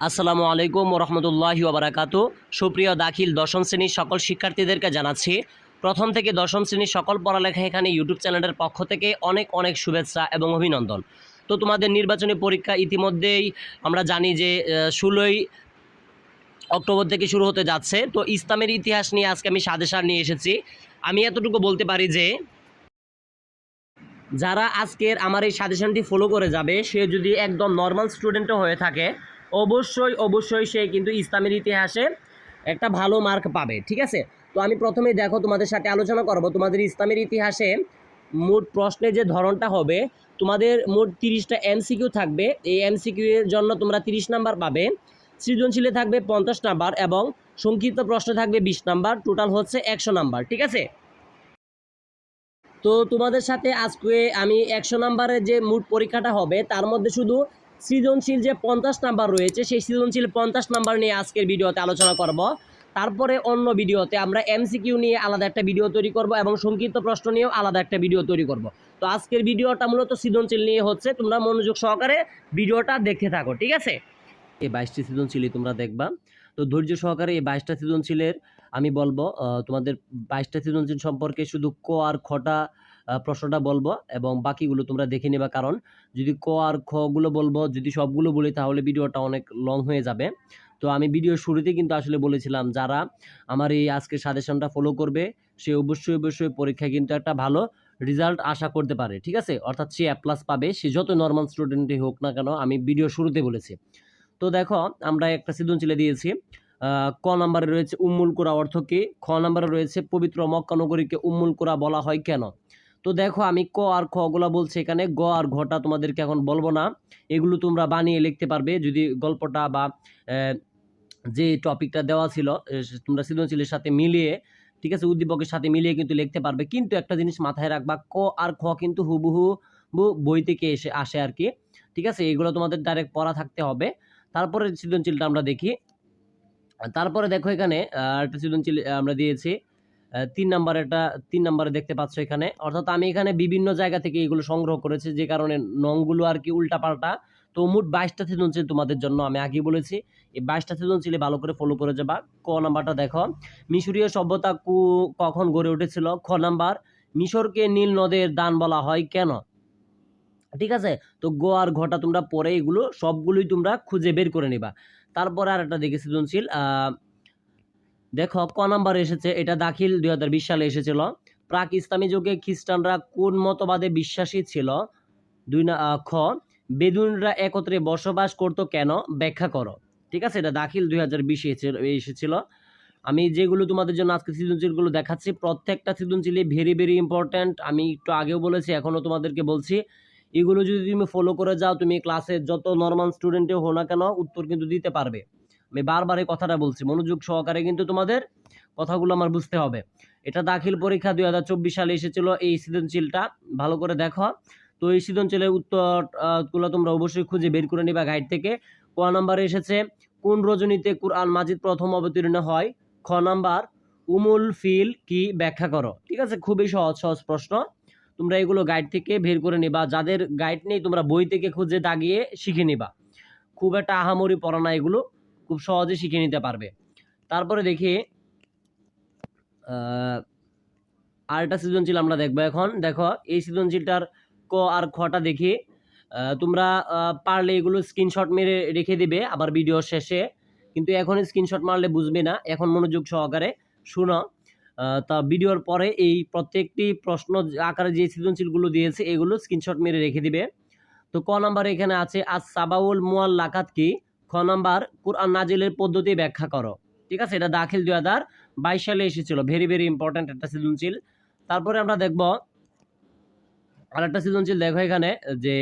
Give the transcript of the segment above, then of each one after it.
আসসালামু আলাইকুম রহমতুল্লাহি ওবরাকাত। সুপ্রিয় দাখিল দশম শ্রেণির সকল শিক্ষার্থীদেরকে জানাচ্ছি, প্রথম থেকে দশম শ্রেণির সকল পড়ালেখা এখানে ইউটিউব চ্যানেলের পক্ষ থেকে অনেক অনেক শুভেচ্ছা এবং অভিনন্দন। তো তোমাদের নির্বাচনী পরীক্ষা ইতিমধ্যেই আমরা জানি যে ষোলোই অক্টোবর থেকে শুরু হতে যাচ্ছে। তো ইসলামের ইতিহাস নিয়ে আজকে আমি সাদেশার নিয়ে এসেছি। আমি এতটুকু বলতে পারি যে, যারা আজকের আমার এই সাজেশনটি ফলো করে যাবে, সে যদি একদম নর্মাল স্টুডেন্টও হয়ে থাকে অবশ্যই অবশ্যই সে কিন্তু ইসলামের ইতিহাসে একটা ভালো মার্ক পাবে, ঠিক আছে? তো আমি প্রথমেই দেখো তোমাদের সাথে আলোচনা করব। তোমাদের ইসলামের ইতিহাসে মোট প্রশ্নের যে ধরনটা হবে, তোমাদের মোট তিরিশটা এমসিকিউ থাকবে। এই এমসিকিউ জন্য তোমরা তিরিশ নাম্বার পাবে। সৃজনশীলে থাকবে পঞ্চাশ নাম্বার এবং সংক্ষিপ্ত প্রশ্ন থাকবে বিশ নাম্বার। টোটাল হচ্ছে একশো নাম্বার, ঠিক আছে? তো তোমাদের সাথে আজকে আমি একশো নাম্বারের যে মোট পরীক্ষাটা হবে, তার মধ্যে শুধু সৃজনশীল যে পঞ্চাশ নাম্বার রয়েছে, সেই সৃজনশীল পঞ্চাশ নাম্বার নিয়ে আজকের ভিডিওতে আলোচনা করব। তারপরে অন্য ভিডিওতে আমরা এমসিকিউ নিয়ে আলাদা একটা ভিডিও তৈরি করব এবং সংক্ষিপ্ত প্রশ্ন নিয়েও আলাদা একটা ভিডিও তৈরি করব। তো আজকের ভিডিওটা মূলত সৃজনশীল নিয়ে হচ্ছে, তোমরা মনোযোগ সহকারে ভিডিওটা দেখতে থাকো, ঠিক আছে? এই বাইশটি সৃজনশীলই তোমরা দেখবা। তো ধৈর্য সহকারে এই বাইশটা সৃজনশীলের আমি বলব তোমাদের বাইশটা সৃজনশীল সম্পর্কে শুধু ক আর খটা প্রশ্নটা বলব এবং বাকিগুলো তোমরা দেখে নেবা। কারণ যদি ক আর খ গুলো বলব, যদি সবগুলো বলি, তাহলে ভিডিওটা অনেক লং হয়ে যাবে। তো আমি ভিডিও শুরুতে কিন্তু আসলে বলেছিলাম, যারা আমার এই আজকের সাজেশনটা ফলো করবে, সে অবশ্যই অবশ্যই পরীক্ষায় কিন্তু একটা ভালো রেজাল্ট আশা করতে পারে, ঠিক আছে? অর্থাৎ সে প্লাস পাবে, সে যত নর্মাল স্টুডেন্টই হোক না কেন, আমি ভিডিও শুরুতে বলেছি। তো দেখো, আমরা একটা সৃজনশীলে দিয়েছি ক নম্বরে রয়েছে উম্মুল কোরা অর্থ কি? খ নম্বরে রয়েছে পবিত্র মক্কা নগরীকে উম্মুল কোরা বলা হয় কেন? তো দেখো আমি ক আর খ গুলা বলছি এখানে। গ আর ঘটা তোমাদেরকে এখন বলব না। এগুলো তোমরা বানিয়ে লিখতে পারবে। যদি গল্পটা বা যে টপিকটা দেওয়া ছিল তোমরা সৃজনশীলের সাথে মিলিয়ে, ঠিক আছে, উদ্দীপকের সাথে মিলিয়ে কিন্তু লিখতে পারবে। কিন্তু একটা জিনিস মাথায় রাখবা, ক আর খ কিন্তু হুবহু বই থেকে এসে আসে আর কি। ঠিক আছে, এগুলো তোমাদের ডাইরেক্ট পড়া থাকতে হবে। তারপরে সৃজনশীলটা আমরা দেখি। তারপরে দেখো এখানে একটা সৃজনশীল আমরা দিয়েছি। তিন নাম্বার একটা তিন নাম্বারে দেখতে পাচ্ছ এখানে। অর্থাৎ আমি এখানে বিভিন্ন জায়গা থেকে এগুলো সংগ্রহ করেছি, যে কারণে নংগুলো আর কি উল্টা পাল্টা তো মোট বাইশটা সৃজনশীল তোমাদের জন্য আমি আগেই বলেছি, এই বাইশটা সৃজনশীলে ভালো করে ফলো করে যাবা। ক নাম্বারটা দেখো, মিশরীয় সভ্যতা কু, কখন গড়ে উঠেছিল? খ নাম্বার, মিশরকে নীল নদের দান বলা হয় কেন? ঠিক আছে? তো গো আর ঘটা তোমরা পরে এগুলো সবগুলোই তোমরা খুঁজে বের করে নিবা। তারপরে আর একটা দেখি সৃজনশীল দেখো, ক নাম্বার এসেছে, এটা দাখিল দুই হাজার বিশ সালে এসেছিল। প্রাক ইসলামী যুগে খ্রিস্টানরা কোন মতবাদে বিশ্বাসী ছিল? দুই না খ বেদুনরা একত্রে বসবাস করতো কেন? ব্যাখ্যা করো। ঠিক আছে, এটা দাখিল দুই হাজার বিশে এসেছিল। আমি যেগুলো তোমাদের জন্য আজকে সৃজনশীলগুলো দেখাচ্ছি, প্রত্যেকটা সৃজনশীলই ভেরি ভেরি ইম্পর্ট্যান্ট আমি একটু আগেও বলেছি, এখনও তোমাদেরকে বলছি, এগুলো যদি তুমি ফলো করে যাও, তুমি ক্লাসে যত নর্মাল স্টুডেন্টে হো না কেন, উত্তর কিন্তু দিতে পারবে। আমি বারবার এই কথাটা বলছি মনোযোগ সহকারে কিন্তু তোমাদের কথাগুলো আমার বুঝতে হবে। এটা দাখিল পরীক্ষা দুই হাজার চব্বিশ সালে এসেছিল এই সৃজনশীলটা ভালো করে দেখো। তো এই সৃজনশীলের উত্তর আহ, তোমরা অবশ্যই খুঁজে বের করে নিবা গাইড থেকে। ক নাম্বারে এসেছে কোন রজনীতে কুরআন মাজিদ প্রথম অবতীর্ণ হয়? খ নাম্বার উমুল ফিল কি ব্যাখ্যা করো? ঠিক আছে খুবই সহজ সহজ প্রশ্ন। তোমরা এগুলো গাইড থেকে বের করে নিবা। যাদের গাইড নেই তোমরা বই থেকে খুঁজে দাগিয়ে শিখে নিবা। খুব একটা আহামরি পড়া না এগুলো। খুব সহজে শিখে নিতে পারবে। তারপরে দেখি আরেকটা সৃজনশীল আমরা দেখব এখন। দেখো, এই সৃজনশীলটার ক আর খটা দেখি। তোমরা পারলে এগুলো স্ক্রিনশট মেরে রেখে দিবে আবার ভিডিও শেষে। কিন্তু এখন স্ক্রিনশট মারলে বুঝবে না। এখন মনোযোগ সহকারে শুনো। তা ভিডিওর পরে এই প্রত্যেকটি প্রশ্ন আকারে যে সৃজনশীলগুলো দিয়েছে, এগুলো স্ক্রিনশট মেরে রেখে দিবে। তো ক নাম্বার এখানে আছে, আজ সাবাউল মুয়াল লাকাত কি? খ নাম্বার, কোরআন নাজিলের পদ্ধতি ব্যাখ্যা করো। ঠিক আছে? এটা দাখিল দুই হাজার বাইশ সালে এসেছিল। ভেরি ভেরি ইম্পর্ট্যান্ট একটা সৃজনশীল। তারপরে আমরা দেখব আরেকটা সৃজনশীল দেখো এখানে, যে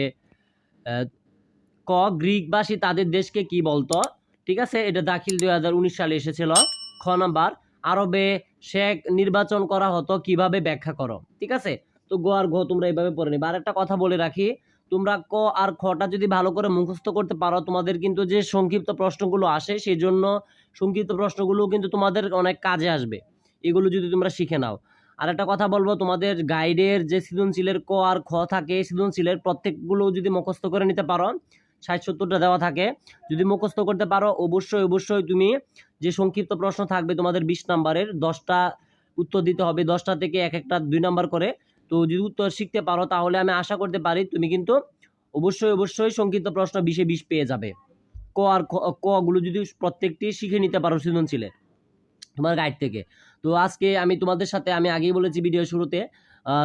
ক, গ্রিকবাসী তাদের দেশকে কি বলতো? ঠিক আছে? এটা দাখিল দুই হাজার উনিশ সালে এসেছিল। খ নাম্বার, আরবে শেখ নির্বাচন করা হতো কীভাবে ব্যাখ্যা করো? ঠিক আছে? তো গ আর ঘ তোমরা এইভাবে পড়ে নিবে। আর একটা কথা বলে রাখি তোমরা ক আর খটা যদি ভালো করে মুখস্থ করতে পারো, তোমাদের কিন্তু যে সংক্ষিপ্ত প্রশ্নগুলো আসে সেই জন্য সংক্ষিপ্ত প্রশ্নগুলো কিন্তু তোমাদের অনেক কাজে আসবে। এগুলো যদি তোমরা শিখে নাও। আর একটা কথা বলব, তোমাদের গাইডের যে সৃজনশীলের ক আর খ থাকে, সৃজনশীলের প্রত্যেকগুলো যদি মুখস্থ করে নিতে পারো, ষাট সত্তরটা দেওয়া থাকে, যদি মুখস্থ করতে পারো, অবশ্যই অবশ্যই তুমি যে সংক্ষিপ্ত প্রশ্ন থাকবে তোমাদের বিশ নাম্বারের, দশটা উত্তর দিতে হবে, দশটা থেকে এক একটা দুই নাম্বার করে। তো যদি উত্তর শিখতে পারো, তাহলে আমি আশা করতে পারি তুমি কিন্তু অবশ্যই অবশ্যই সংক্ষিপ্ত প্রশ্ন বিশে বিশ পেয়ে যাবে। ক আর খ- ক গুলো যদি প্রত্যেকটি শিখে নিতে পারো সৃজনশীলের তোমার গাইড থেকে। তো আজকে আমি তোমাদের সাথে, আমি আগেই বলেছি ভিডিও শুরুতে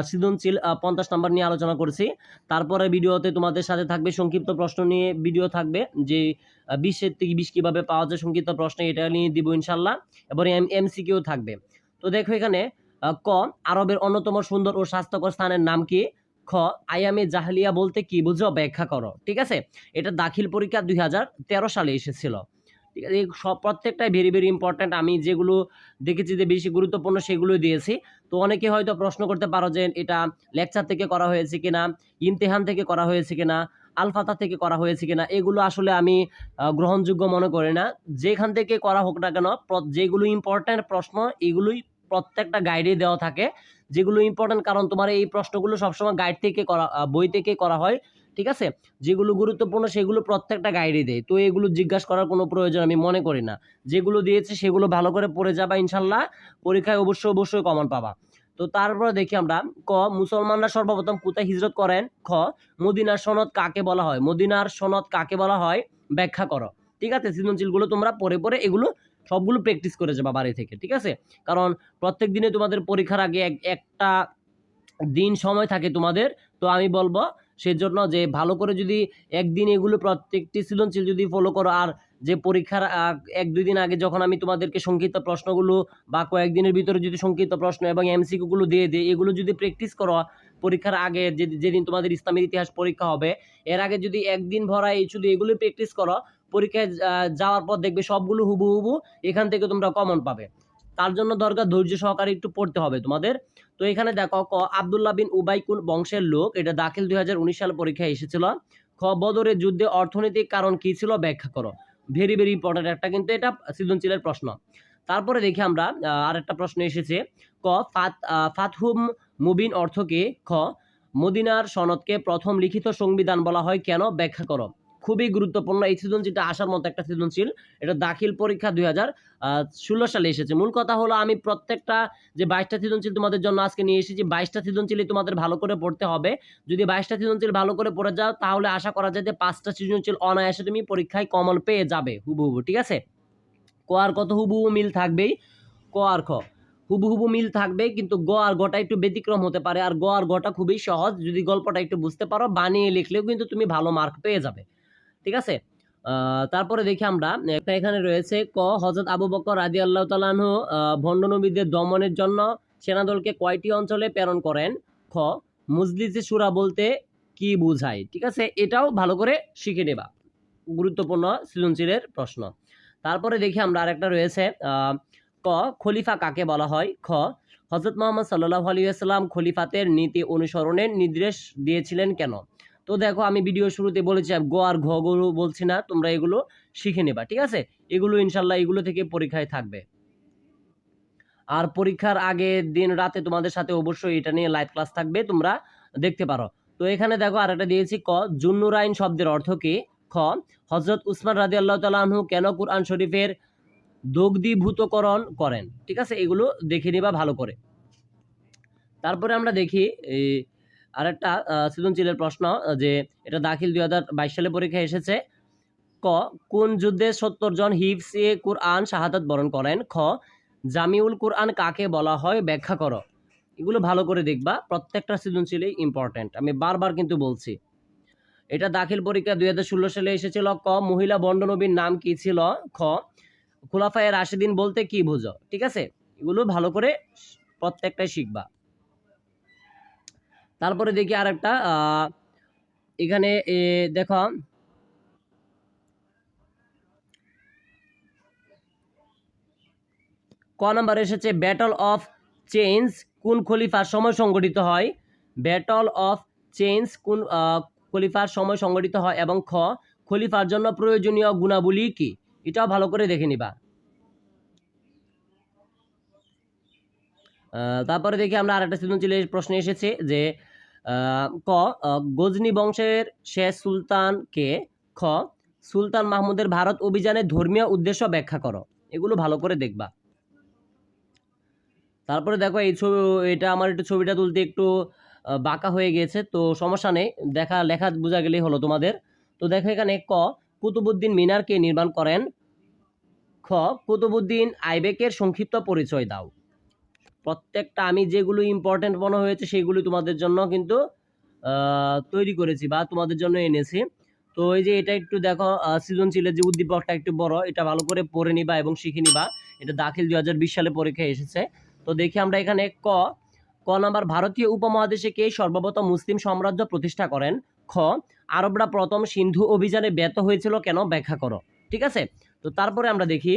সৃজনশীল পঞ্চাশ নাম্বার নিয়ে আলোচনা করেছি। তারপরে ভিডিওতে তোমাদের সাথে থাকবে সংক্ষিপ্ত প্রশ্ন নিয়ে ভিডিও থাকবে, যে বিশের থেকে বিশ কীভাবে পাওয়া যায় সংক্ষিপ্ত প্রশ্ন, এটা নিয়ে দিব ইনশাল্লাহ। এবং এম, এমসিকিউ থাকবে। তো দেখো এখানে ক, আরবের অন্যতম সুন্দর ও স্বাস্থ্যকর স্থানের নাম কি? খ, আয়ামে জাহলিয়া বলতে কি বুঝো? ব্যাখ্যা করো। ঠিক আছে? এটা দাখিল পরীক্ষা দুই হাজার তেরো সালে এসেছিল। ঠিক আছে? সব প্রত্যেকটাই ভেরি ভেরি ইম্পর্ট্যান্ট আমি যেগুলো দেখেছি যে বেশি গুরুত্বপূর্ণ সেগুলো দিয়েছি। তো অনেকে হয়তো প্রশ্ন করতে পারো যে এটা লেকচার থেকে করা হয়েছে কিনা, ইমতেহান থেকে করা হয়েছে কিনা আলফাতা থেকে করা হয়েছে কিনা, এগুলো আসলে আমি গ্রহণযোগ্য মনে করি না। যেখান থেকে করা হোক না কেন যেগুলো ইম্পর্ট্যান্ট প্রশ্ন, এগুলোই প্রত্যেকটা গাইডে দেওয়া থাকে, যেগুলো ইম্পর্ট্যান্ট কারণ তোমার এই প্রশ্নগুলো সবসময় গাইড থেকে করা বই থেকে করা হয়, ঠিক আছে? যেগুলো গুরুত্বপূর্ণ সেগুলো প্রত্যেকটা গাইডে দেয়। তো এগুলো জিজ্ঞাসা করার কোনো প্রয়োজন আমি মনে করি না। যেগুলো দিয়েছে সেগুলো ভালো করে পড়ে যাবা ইনশাল্লাহ, পরীক্ষায় অবশ্যই অবশ্যই কমন পাবা। তো তারপরে দেখি আমরা, ক, মুসলমানরা সর্বপ্রথম কোথায় হিজরত করেন? খ, মদিনার সনদ কাকে বলা হয়? মদিনার সনদ কাকে বলা হয়? ব্যাখ্যা করো। ঠিক আছে? সৃজনশীলগুলো তোমরা পরে পরে এগুলো সবগুলো প্র্যাকটিস করে যাবা বাড়ি থেকে, ঠিক আছে? কারণ প্রত্যেক দিনে তোমাদের পরীক্ষার আগে এক, একটা দিন সময় থাকে তোমাদের, তো আমি বলব সেজন্য যে ভালো করে যদি একদিন এগুলো প্রত্যেকটি সৃজনশীল যদি ফলো করো, আর যে পরীক্ষার এক, দুই দিন আগে যখন আমি তোমাদেরকে সংক্ষিপ্ত প্রশ্নগুলো বা কয়েকদিনের ভিতরে যদি সংক্ষিপ্ত প্রশ্ন এবং এমসিকিউগুলো দিয়ে দিই, এগুলো যদি প্র্যাকটিস করো, পরীক্ষার আগে যে, যেদিন তোমাদের ইসলামের ইতিহাস পরীক্ষা হবে, এর আগে যদি একদিন ভরা এই শুধু এগুলো প্র্যাকটিস করো পরীক্ষায় যাওয়ার পর দেখবে সবগুলো হুবু হুবু এখান থেকে তোমরা কমন পাবে। তার জন্য দরকার ধৈর্য সহকারে একটু পড়তে হবে তোমাদের। তো এখানে দেখো, ক, আবদুল্লাহ বিন উবাই কোন বংশের লোক, এটা দাখিল দুই সাল পরীক্ষায় এসেছিল। খ, বদরের যুদ্ধে অর্থনৈতিক কারণ কি ছিল ব্যাখ্যা করো। ভেরি ভেরি ইম্পর্টেন্ট একটা কিন্তু এটা সৃজনশীলের প্রশ্ন। তারপরে দেখি আমরা আরেকটা প্রশ্ন এসেছে। ক, ফাত ফাতহুম মুবিন অর্থকে খ, মদিনার সনদকে প্রথম লিখিত সংবিধান বলা হয় কেন? ব্যাখ্যা করো। খুবই গুরুত্বপূর্ণ। এই সৃজনশীলটা আসার মতো একটা সৃজনশীল। এটা দাখিল পরীক্ষা দুই ষোলো সালে এসেছে। মূল কথা হলো আমি প্রত্যেকটা যে বাইশটা সৃজনশীল তোমাদের জন্য আজকে নিয়ে এসেছি, বাইশটা সৃজনশীলই তোমাদের ভালো করে পড়তে হবে। যদি বাইশটা সৃজনশীল ভালো করে পড়ে যাও, তাহলে আশা করা যায় যে পাঁচটা সৃজনশীল অনায়াসে তুমি পরীক্ষায় কমন পেয়ে যাবে, হুবহু, ঠিক আছে? ক আর কত, হুবহু মিল থাকবেই। ক আর খ, হুবহু মিল থাকবে কিন্তু গ আর গটা একটু ব্যতিক্রম হতে পারে। আর গ আর গটা খুবই সহজ। যদি গল্পটা একটু বুঝতে পারো, বানিয়ে লিখলেও কিন্তু তুমি ভালো মার্ক পেয়ে যাবে। ঠিক আছে? তারপরে দেখি আমরা, একটা এখানে রয়েছে, ক হজরত আবু বকর রাজি আল্লাহ তালাহ ভণ্ড নবীদের দমনের জন্য সেনাদলকে কয়টি অঞ্চলে প্রেরণ করেন? খ, মুজলিসে সুরা বলতে কি বুঝায়? ঠিক আছে? এটাও ভালো করে শিখে নেবা। গুরুত্বপূর্ণ, সৃজনশীলের প্রশ্ন। তারপরে দেখি আমরা আরেকটা রয়েছে ক, খলিফা কাকে বলা হয়? খ হজরত মোহাম্মদ সাল্লাহ আলিয়াল্লাম খলিফাতের নীতি অনুসরণের নির্দেশ দিয়েছিলেন কেন? তো দেখো আমি ভিডিও শুরুতে বলেছি, গ আর ঘ গুলো বলছি না, তোমরা এগুলো শিখে নেবা, ঠিক আছে? এগুলো ইনশাল্লাহ এগুলো থেকে পরীক্ষায় থাকবে। আর পরীক্ষার আগে দিন রাতে তোমাদের সাথে অবশ্যই এটা নিয়ে লাইভ ক্লাস থাকবে, তোমরা দেখতে পারো। তো এখানে দেখো আর একটা দিয়েছি, ক, জুন্নুরাইন শব্দের অর্থ কি? খ হজরত উসমান রাজি আল্লাহ তালাহু কেন কুরআন শরীফের দগ্ধীভূতকরণ করেন? ঠিক আছে, এগুলো দেখে নিবা ভালো করে। তারপরে আমরা দেখি এই আরেকটা সৃজনশীলের প্রশ্ন যে এটা দাখিল দুই হাজার বাইশ সালে পরীক্ষা এসেছে। ক, কোন যুদ্ধে সত্তর জন হিফসে কুরআন শাহাদাত বরণ করেন? খ, জামিউল কুরআন কাকে বলা হয়? ব্যাখ্যা করো। এগুলো ভালো করে দেখবা, প্রত্যেকটা সৃজনশীলই ইম্পর্ট্যান্ট আমি বারবার কিন্তু বলছি, এটা দাখিল পরীক্ষা দুই হাজার ষোলো সালে এসেছিল। ক, মহিলা বন্ডনবীর নাম কি ছিল? খ খুলাফায়ের রাশেদিন বলতে কি বুঝো? ঠিক আছে? এগুলো ভালো করে প্রত্যেকটাই শিখবা। তারপরে দেখি আর একটা এখানে দেখো। ক নাম্বার এসেছে ব্যাটল অফ চেঞ্জ কোন খলিফার সময় সংগঠিত হয়? ব্যাটল অফ চেঞ্জ কোন খলিফার সময় সংগঠিত হয় এবং খ, খলিফার জন্য প্রয়োজনীয় গুণাবলী কি? এটাও ভালো করে দেখে নিবা। তারপরে দেখি আমরা আরেকটা সৃজনশীলের প্রশ্ন এসেছে যে ক গজনী বংশের শেষ সুলতান কে খ, সুলতান মাহমুদের ভারত অভিযানে ধর্মীয় উদ্দেশ্য ব্যাখ্যা করো। এগুলো ভালো করে দেখবা। তারপরে দেখো এই ছবি, এটা আমার একটু ছবিটা তুলতে একটু বাঁকা হয়ে গিয়েছে তো সমস্যা নেই। দেখা, লেখা বোঝা গেলেই হলো তোমাদের। তো দেখো এখানে ক, কুতুবুদ্দিন মিনারকে নির্মাণ করেন। খ, কুতুবুদ্দিন আইবেকের সংক্ষিপ্ত পরিচয় দাও। প্রত্যেকটা আমি যেগুলো ইম্পর্টেন্ট মনে হয়েছে সেগুলো তোমাদের জন্য কিন্তু তৈরি করেছি বা তোমাদের জন্য এনেছি। তো এই যে এটা একটু দেখো সৃজনশীলের যে উদ্দীপকটা একটু বড়, এটা ভালো করে পড়ে নিবা এবং শিখে নিবা। এটা দাখিল দুই হাজার বিশ সালে পরীক্ষায় এসেছে। তো দেখি আমরা এখানে ক ক নাম্বার, ভারতীয় উপমহাদেশে কে সর্বপ্রথম মুসলিম সাম্রাজ্য প্রতিষ্ঠা করেন? খ, আরবরা প্রথম সিন্ধু অভিযানে ব্যর্থ হয়েছিল কেন? ব্যাখ্যা করো। ঠিক আছে? তো তারপরে আমরা দেখি।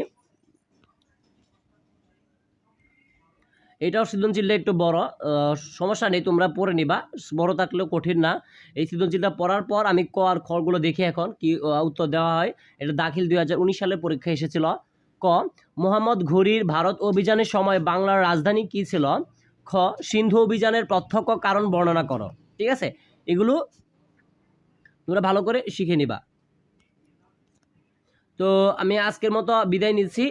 এটাও সৃজনশীলটা একটু বড়। সমস্যা নেই, তোমরা পড়ে নিবা। বড় থাকলেও কঠিন না। এই সৃজনশীলটা পড়ার পর আমি ক আর খগুলো দেখি এখন, কি উত্তর দেওয়া হয়। এটা দাখিল দুই হাজার উনিশ সালে পরীক্ষা এসেছিল। ক, মোহাম্মদ ঘুরির ভারত অভিযানের সময় বাংলার রাজধানী কি ছিল? খ, সিন্ধু অভিযানের প্রত্যক্ষ কারণ বর্ণনা করো। ঠিক আছে? এগুলো তোমরা ভালো করে শিখে নিবা। তো আমি আজকের মতো বিদায় নিচ্ছি।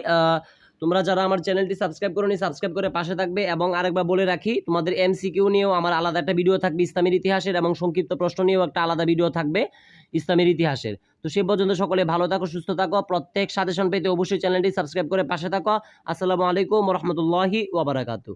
তোমরা যারা আমার চ্যানেলটি সাবস্ক্রাইব করোনি, সাবস্ক্রাইব করে পাশে থাকবে এবং আরেকবার বলে রাখি, তোমাদের এমসিকিউ নিয়েও আমার আলাদা একটা ভিডিও থাকবে ইসলামের ইতিহাসের এবং সংক্ষিপ্ত প্রশ্ন নিয়েও একটা আলাদা ভিডিও থাকবে ইসলামের ইতিহাসের। তো সে পর্যন্ত সকলে ভালো থাকো, সুস্থ থাকো, প্রত্যেক সাজেশন পেতে অবশ্যই চ্যানেলটি সাবস্ক্রাইব করে পাশে থাকো। আসসালামু আলাইকুম রহমতুল্লাহি ওবরাকাতু